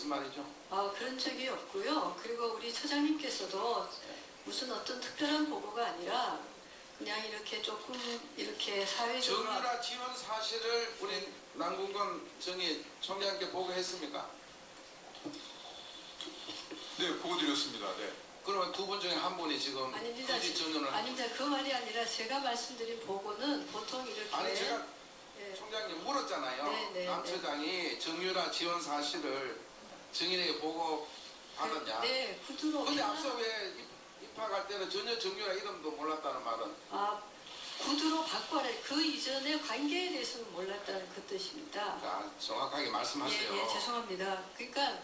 무슨 말이죠? 아, 그런 적이 없고요. 그리고 우리 처장님께서도 무슨 어떤 특별한 보고가 아니라 그냥 이렇게 조금 이렇게 사회적으로 정유라 지원 사실을 우리 남궁건 정의 총장께 보고했습니까? 네, 보고 드렸습니다. 네. 그러면 두 분 중에 한 분이 지금 아닙니다. 굳이 전연을 아닙니다. 그 말이 아니라 제가 말씀드린 보고는 보통 이렇게 아니 제가 예, 총장님 물었잖아요. 네, 네, 남 네. 처장이 정유라 지원 사실을 정인에게 보고 받았냐? 네, 구두로 근데 앞서 왜 입- 입학할 때는 전혀 정유라 이름도 몰랐다는 말은 아, 구두로 바꿔라. 그 이전의 관계에 대해서는 몰랐다는 그 뜻입니다. 자, 정확하게 말씀하세요. 예, 예, 죄송합니다. 그러니까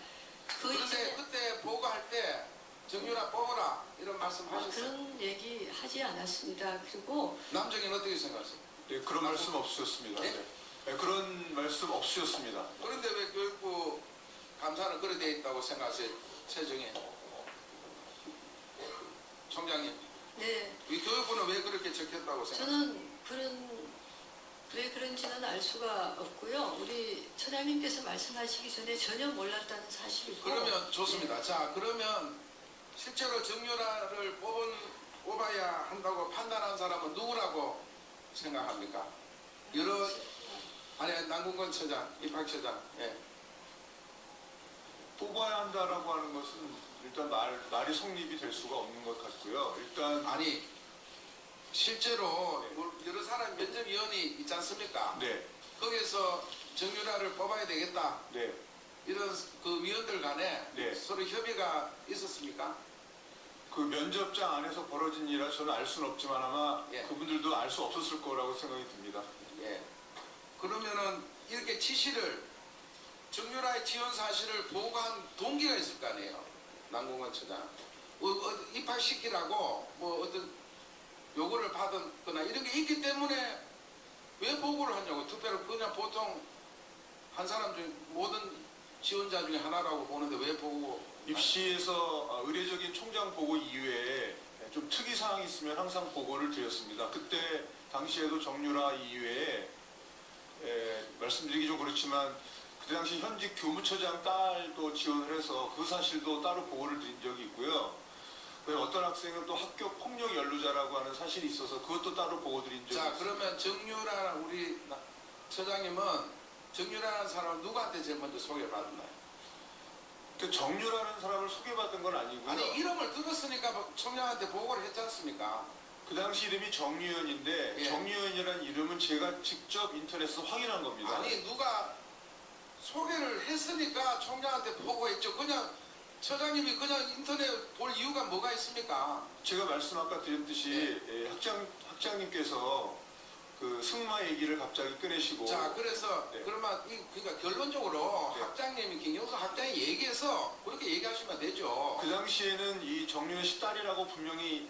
그 그런데 이전에 그때 보고할 때 정유라 뽑아라 이런 말씀 아, 하셨어요. 그런 얘기 하지 않았습니다. 그리고 남정인 어떻게 생각하세요? 네, 그런 말씀 없으셨습니다. 네? 네. 네, 그런 말씀 없으셨습니다. 그런데 왜 교육부 감사는 그래 돼 있다고 생각하세요? 최정희 총장님, 네, 이 교육부는 왜 그렇게 적혔다고 생각하세요? 저는 그런 왜 그런지는 알 수가 없고요. 우리 처장님께서 말씀하시기 전에 전혀 몰랐다는 사실이고. 그러면 좋습니다. 자, 그러면 실제로 정유라를 뽑은 뽑아야 한다고 판단한 사람은 누구라고 생각합니까? 여러 아니 남궁건 처장, 입학처장, 예. 뽑아야 한다라고 하는 것은 일단 말, 말이 성립이 될 수가 없는 것 같고요. 일단 아니 실제로 여러 사람 면접위원이 있지 않습니까? 네, 거기서 정유라를 뽑아야 되겠다 네, 이런 그 위원들 간에 네. 서로 협의가 있었습니까? 그 면접장 안에서 벌어진 일이라 저는 알 수는 없지만 아마 예. 그분들도 알 수 없었을 거라고 생각이 듭니다. 예. 그러면은 이렇게 지시를 정유라의 지원 사실을 보고한 동기가 있을 거 아니에요. 남궁원 처장. 어, 어, 입학시키라고 뭐 어떤 요구를 받았거나 이런 게 있기 때문에 왜 보고를 하냐고. 특별히 그냥 보통 한 사람 중 모든 지원자 중에 하나라고 보는데 왜 보고 입시에서 어, 의례적인 총장 보고 이외에 좀 특이 사항이 있으면 항상 보고를 드렸습니다. 그때 당시에도 정유라 이외에 에, 말씀드리기 좀 그렇지만 그때 당시 현직 교무처장 딸도 지원을 해서 그 사실도 따로 보고를 드린 적이 있고요. 그 어떤 학생은 또 학교 폭력 연루자라고 하는 사실이 있어서 그것도 따로 보고 드린 적이 자 있습니다. 그러면 정유라 우리 나- 처장님은 정유라는 사람을 누구한테 제일 먼저 소개를 받았나요? 그 정유라는 사람을 소개받은 건 아니고요. 아니 이름을 들었으니까 뭐 총장한테 보고를 했지 않습니까? 그 당시 이름이 정유현인데 예. 정유현이라는 이름은 제가 직접 인터넷에서 확인한 겁니다. 아니 누가 소개를 했으니까 총장한테 보고했죠. 그냥 처장님이 그냥 인터넷 볼 이유가 뭐가 있습니까? 제가 말씀 아까 드렸듯이 예, 학장 학장님께서 그 승마 얘기를 갑자기 꺼내시고 자 그래서 네. 그러면 이 그러니까 결론적으로 네. 학장님이 김영수 학장이 얘기해서 그렇게 얘기하시면 되죠. 그 당시에는 이 정유현 씨 딸이라고 분명히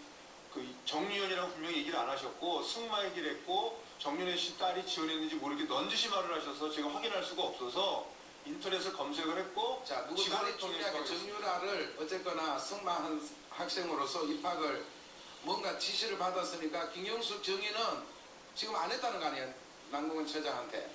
그 정유현이라고 분명히 얘기를 안 하셨고 승마 얘기를 했고 정유현 씨 딸이 지원했는지 모르게 넌지시 말을 하셔서 제가 확인할 수가 없어서 인터넷을 검색을 했고 자 누구 딸이 중요하게 정유라를 어쨌거나 승마한 학생으로서 입학을 뭔가 지시를 받았으니까 김영수 정의는 지금 안 했다는 거 아니에요? 남궁원 처장한테.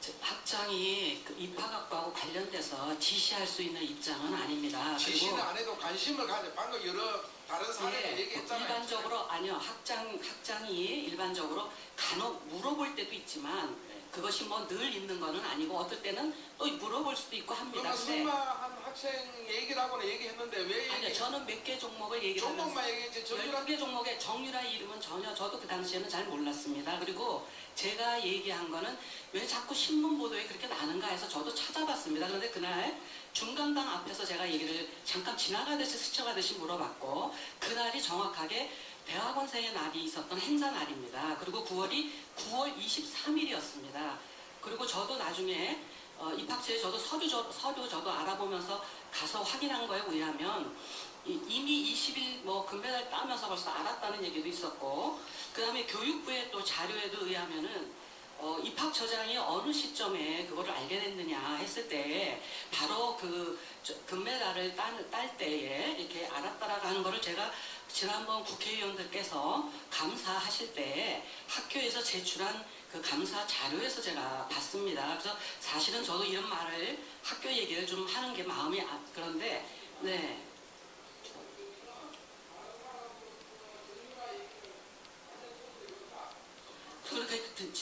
저 학장이 그 입학학과하고 관련돼서 지시할 수 있는 입장은 아닙니다. 지시는 안 해도 관심을 가져. 방금 여러 다른 사례를 예, 얘기했잖아요. 일반적으로 아니요 학장 학장이 일반적으로 간혹 물어볼 때도 있지만 그것이 뭐 늘 있는 거는 아니고 어떨 때는 또 물어볼 수도 있고 합니다. 그러면 근데 승마한 학생 얘기를 하고는 얘기했는데 왜 아니요 얘기, 저는 몇 개 종목을 얘기를 하면서 종목만 얘기했지 정유라 12개 종목의 정유라 이름은 전혀 저도 그 당시에는 잘 몰랐습니다. 그리고 제가 얘기한 거는 왜 자꾸 신문 보도에 그렇게 나는가 해서 저도 찾아봤습니다. 그런데 그날 중간당 앞에서 제가 얘기를 잠깐 지나가듯이 스쳐가듯이 물어봤고 그날이 정확하게 대학원생의 날이 있었던 행사 날입니다. 그리고 9월이 9월 23일이었습니다. 그리고 저도 나중에 어, 입학처에 저도 서류, 저, 서류 저도 알아보면서 가서 확인한 거에 의하면 이- 이미 20일 뭐 금메달 따면서 벌써 알았다는 얘기도 있었고 그 다음에 교육부의 또 자료에도 의하면은 어, 입학처장이 어느 시점에 그거를 알게 됐느냐 했을 때 바로 그 저- 금메달을 딸, 딸 때에 이렇게 알았다라고 하는 거를 제가 지난번 국회의원들께서 감사하실 때 학교에서 제출한 그 감사 자료에서 제가 봤습니다. 그래서 사실은 저도 이런 말을 학교 얘기를 좀 하는 게 마음이 아, 그런데 네.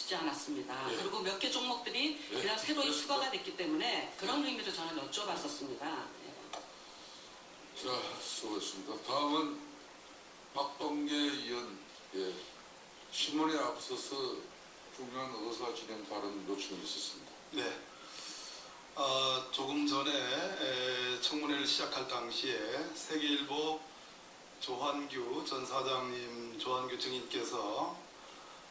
듣지 않았습니다. 예. 그리고 몇 개 종목들이 예. 그냥 새로이. 추가가 됐기 때문에 그런 의미로 저는 여쭤봤었습니다. 예. 자, 수고했습니다. 다음은 박범계 의원, 예, 신문에 앞서서 중요한 의사 진행 발언 요청이 있었습니다. 네. 어, 조금 전에 에, 청문회를 시작할 당시에 세계일보 조한규 전 사장님, 조한규 증인께서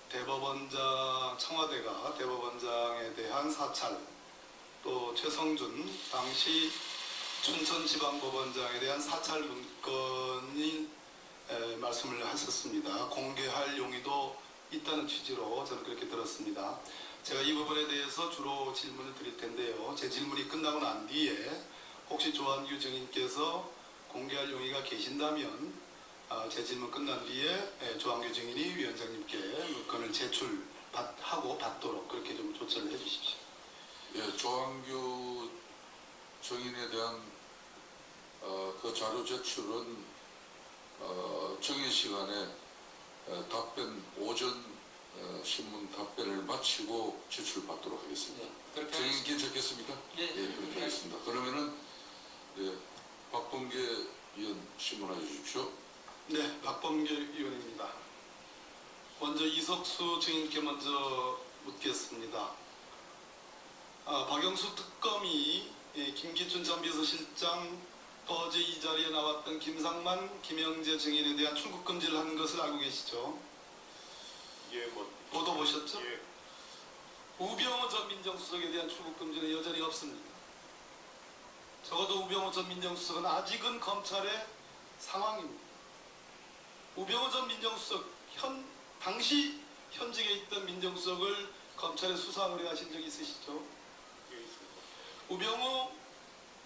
대법원장, 청와대가 대법원장에 대한 사찰, 또 최성준 당시 춘천지방법원장에 대한 사찰 문건이 에, 말씀을 하셨습니다. 공개할 용의도 있다는 취지로 저는 그렇게 들었습니다. 제가 이 부분에 대해서 주로 질문을 드릴 텐데요. 제 질문이 끝나고 난 뒤에 혹시 조한규 증인께서 공개할 용의가 계신다면 아, 제 질문 끝난 뒤에 에, 조한규 증인이 위원장님께 문건을 제출하고 받도록 그렇게 좀 조처를 해주십시오. 예, 조항규 정인에 대한 어, 그 자료 제출은 어, 정해 시간에 어, 답변 오전 어, 신문 답변을 마치고 제출받도록 하겠습니다. 정인 괜찮겠습니까? 네. 예, 그렇게 하겠습니다. 그러면은 예, 박범계 의원 신문해 주십시오. 네, 박범계 의원입니다. 먼저 이석수 증인께 먼저 묻겠습니다. 아, 박영수 특검이 예, 김기춘 전 비서실장 또 어제 이 자리에 나왔던 김상만, 김영재 증인에 대한 출국 금지를 한 것을 알고 계시죠? 예, 뭐, 보도 보셨죠? 예, 우병우 전 민정수석에 대한 출국 금지는 여전히 없습니다. 적어도 우병우 전 민정수석은 아직은 검찰의 상황입니다. 우병우 전 민정수석 현 당시 현직에 있던 민정수석을 검찰에 수사 의뢰하신 적이 있으시죠? 예, 있습니다. 우병우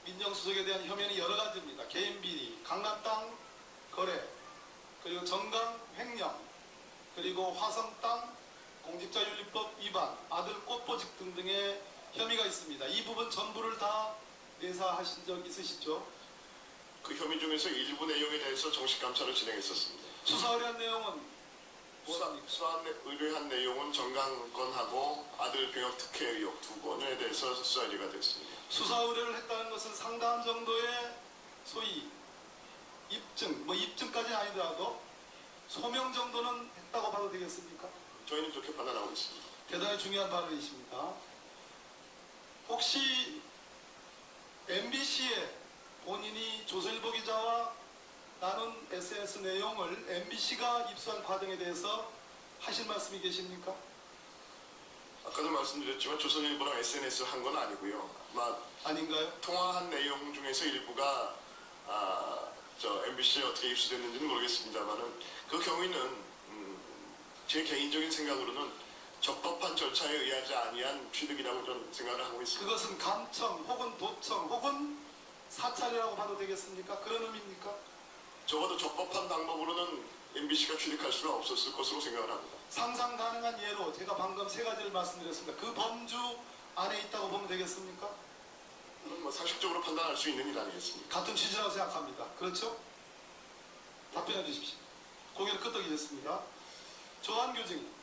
민정수석에 대한 혐의는 여러 가지입니다. 개인 비리, 강남 땅 거래, 그리고 정강 횡령, 그리고 화성 땅 공직자윤리법 위반, 아들 꽃보직 등등의 혐의가 있습니다. 이 부분 전부를 다 내사하신 적 있으시죠? 그 혐의 중에서 일부 내용에 대해서 정식 감찰을 진행했었습니다. 수사 의뢰한 내용은 뭐랍니까? 수사 의뢰한 내용은 정강 건하고 아들 병역 특혜 의혹 두 건에 대해서 수사 의뢰가 됐습니다. 수사 의뢰를 했다는 것은 상당한 정도의 소위 입증, 뭐 입증까지는 아니더라도 소명 정도는 했다고 봐도 되겠습니까? 저희는 그렇게 판단하고 있습니다. 대단히 중요한 발언이십니다. 혹시 MBC에 본인이 조선일보 기자와 나눈 SNS 내용을 MBC가 입수한 과정에 대해서 하실 말씀이 계십니까? 아까도 말씀드렸지만 조선일보랑 SNS 한 건 아니고요. 아마 아닌가요? 통화한 내용 중에서 일부가 아, 저 MBC에 어떻게 입수됐는지는 모르겠습니다만은 그 경우에는 음, 제 개인적인 생각으로는 적법한 절차에 의하지 아니한 취득이라고 저는 생각을 하고 있습니다. 그것은 감청 혹은 도청 혹은 사찰이라고 봐도 되겠습니까? 그런 의미입니까? 적어도 적법한 방법으로는 MBC가 취득할 수는 없었을 것으로 생각을 합니다. 상상 가능한 예로 제가 방금 세 가지를 말씀드렸습니다. 그 범주 안에 있다고 보면 되겠습니까? 뭐 상식적으로 판단할 수 있는 일 아니겠습니까? 같은 취지라고 생각합니다. 그렇죠? 답변해 주십시오. 고개를 끄덕이셨습니다. 조한규 증인.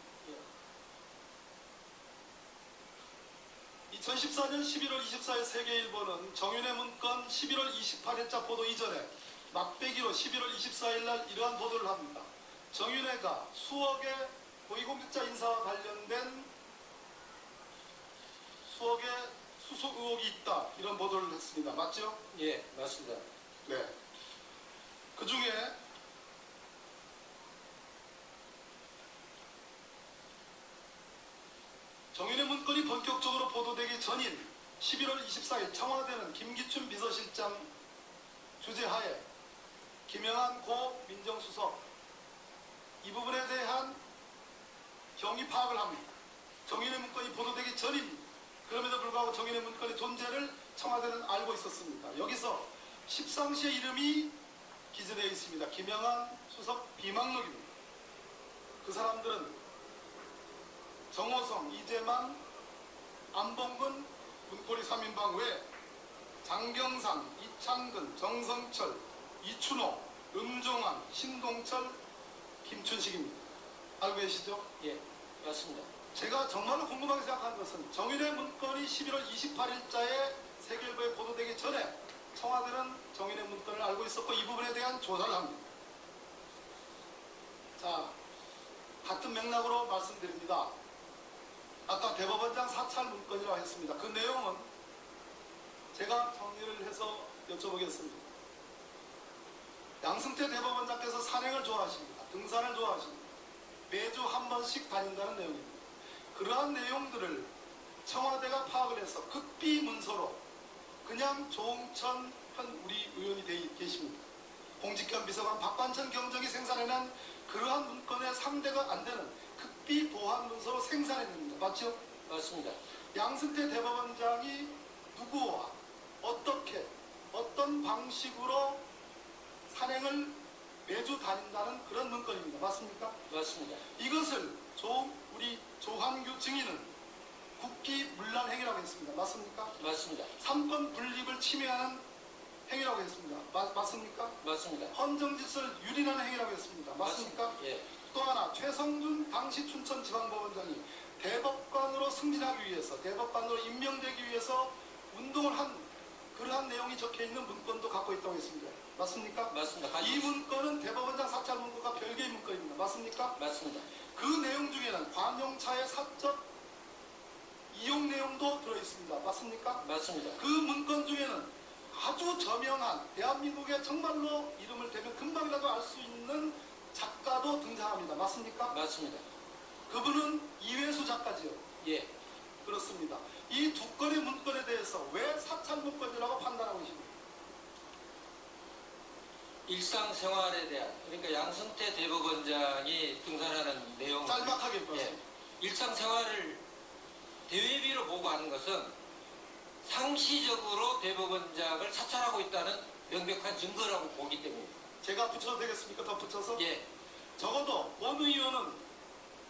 2014년 11월 24일 세계일보는 정윤의 문건 11월 28일자 보도 이전에 막대기로 11월 24일 날 이러한 보도를 합니다. 정윤회가 수억의 고위공직자 인사와 관련된 수억의 수속 의혹이 있다 이런 보도를 했습니다. 맞죠? 예, 맞습니다. 네. 그 중에 정윤의 문건이 본격적으로 보도되기 전인 11월 24일 청와대는 김기춘 비서실장 주재하에 김영한 고 민정수석 이 부분에 대한 경위 파악을 합니다. 정윤의 문건이 보도되기 전입니다. 그럼에도 불구하고 정윤의 문건의 존재를 청와대는 알고 있었습니다. 여기서 십상시의 이름이 기재되어 있습니다. 김영한 수석 비망록입니다. 그 사람들은 정호성, 이재만, 안봉근, 문고리 3인방 외 장경상, 이창근, 정성철, 이춘호, 음종환, 신동철, 김춘식입니다. 알고 계시죠? 예, 맞습니다. 제가 정말로 궁금하게 생각하는 것은 정윤의 문건이 11월 28일자에 세계일보에 보도되기 전에 청와대는 정윤의 문건을 알고 있었고 이 부분에 대한 조사를 합니다. 자, 같은 맥락으로 말씀드립니다. 아까 대법원장 사찰 문건이라고 했습니다. 그 내용은 제가 정리를 해서 여쭤보겠습니다. 양승태 대법원장께서 산행을 좋아하십니다. 등산을 좋아하십니다. 매주 한 번씩 다닌다는 내용입니다. 그러한 내용들을 청와대가 파악을 해서 극비 문서로 그냥 조홍천 현 우리 의원이 돼 계십니다. 공직견 비서관 박관천 경정이 생산해낸 그러한 문건의 상대가 안 되는 극비 보안 문서로 생산해냅니다. 맞죠? 맞습니다. 양승태 대법원장이 누구와 어떻게 어떤 방식으로 산행을 매주 다닌다는 그런 문건입니다. 맞습니까? 맞습니다. 이것을 조 우리 조한규 증인은 국기 문란 행위라고 했습니다. 맞습니까? 맞습니다. 삼권 분립을 침해하는 행위라고 했습니다. 마- 맞습니까? 맞습니다. 헌정질서를 유린하는 행위라고 했습니다. 맞습니까? 예, 또 하나 최성준 당시 춘천지방법원장이 대법관으로 승진하기 위해서 대법관으로 임명되기 위해서 운동을 한 그러한 내용이 적혀 있는 문건도 갖고 있다고 했습니다. 맞습니까? 맞습니다. 이. 문건은 대법원장 사찰 문건과 별개의 문건입니다. 맞습니까? 맞습니다. 그 내용 중에는 관용차의 사적 이용 내용도 들어 있습니다. 맞습니까? 맞습니다. 그 문건 중에는 아주 저명한 대한민국의 정말로 이름을 대면 금방이라도 알 수 있는 작가도 등장합니다. 맞습니까? 맞습니다. 그분은 이회수 작가지요. 예, 그렇습니다. 이 두 건의 문건에 대해서 왜 사찰 문건이라고 판단하고 계십니까? 일상생활에 대한 그러니까 양승태 대법원장이 등산하는 내용 짤막하게 예. 일상생활을 대외비로 보고하는 것은 상시적으로 대법원장을 사찰하고 있다는 명백한 증거라고 보기 때문입니다. 제가 붙여도 되겠습니까? 더 붙여서? 예, 적어도 본 의원은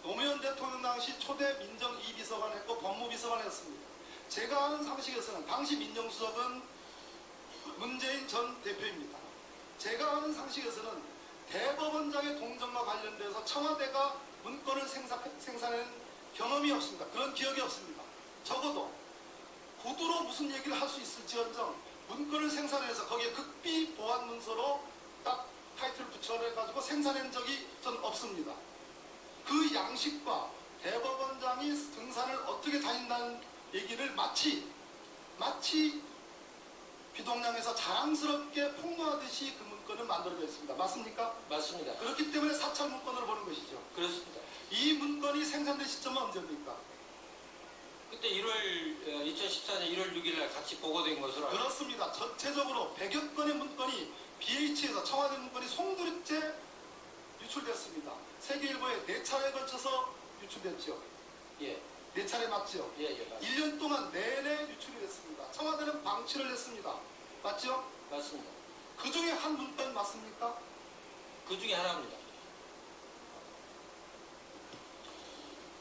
노무현 대통령 당시 초대 민정 2비서관 했고 법무비서관 했습니다. 제가 아는 상식에서는 당시 민정수석은 문재인 전 대표입니다. 제가 아는 상식에서는 대법원장의 동정과 관련돼서 청와대가 문건을 생산, 생산한 경험이 없습니다. 그런 기억이 없습니다. 적어도 구두로 무슨 얘기를 할 수 있을지언정 문건을 생산해서 거기에 극비 보안 문서로 딱 타이틀 붙여가지고 생산한 적이 전 없습니다. 그 양식과 대법원장이 등산을 어떻게 다닌다는 얘기를 마치 마치 비동량에서 자랑스럽게 폭로하듯이 그 문건을 만들어져 있습니다. 맞습니까? 맞습니다. 그렇기 때문에 사찰 문건으로 보는 것이죠. 그렇습니다. 이 문건이 생산된 시점은 언제입니까? 그때 1월 2014년 1월 6일 날 같이 보고된 것으로 알고 그렇습니다. 전체적으로 100여 건의 문건이 BH에서 청와대 문건이 송두리째 유출됐습니다. 세계일보에 네 차례에 걸쳐서 유출됐죠. 예, 네 차례 맞죠? 예, 예, 맞습니다. 1년 동안 내내 유출이 됐습니다. 청와대는 방치를 했습니다. 맞죠? 맞습니다. 그 중에 한 문건 맞습니까? 그 중에 하나입니다.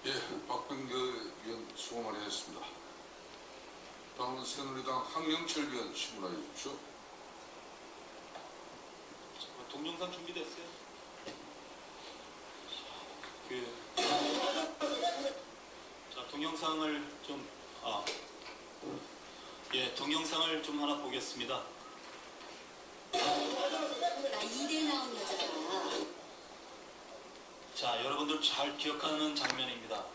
예, 박병규 위원 수고 많이 했습니다. 다음은 새누리당 황영철 위원 신문하여 주십시오. 동영상 준비됐어요? 그, 자, 동영상을 좀, 아, 예, 동영상을 좀 하나 보겠습니다. 나 이대 나온 여자잖아. 자, 여러분들 잘 기억하는 장면입니다.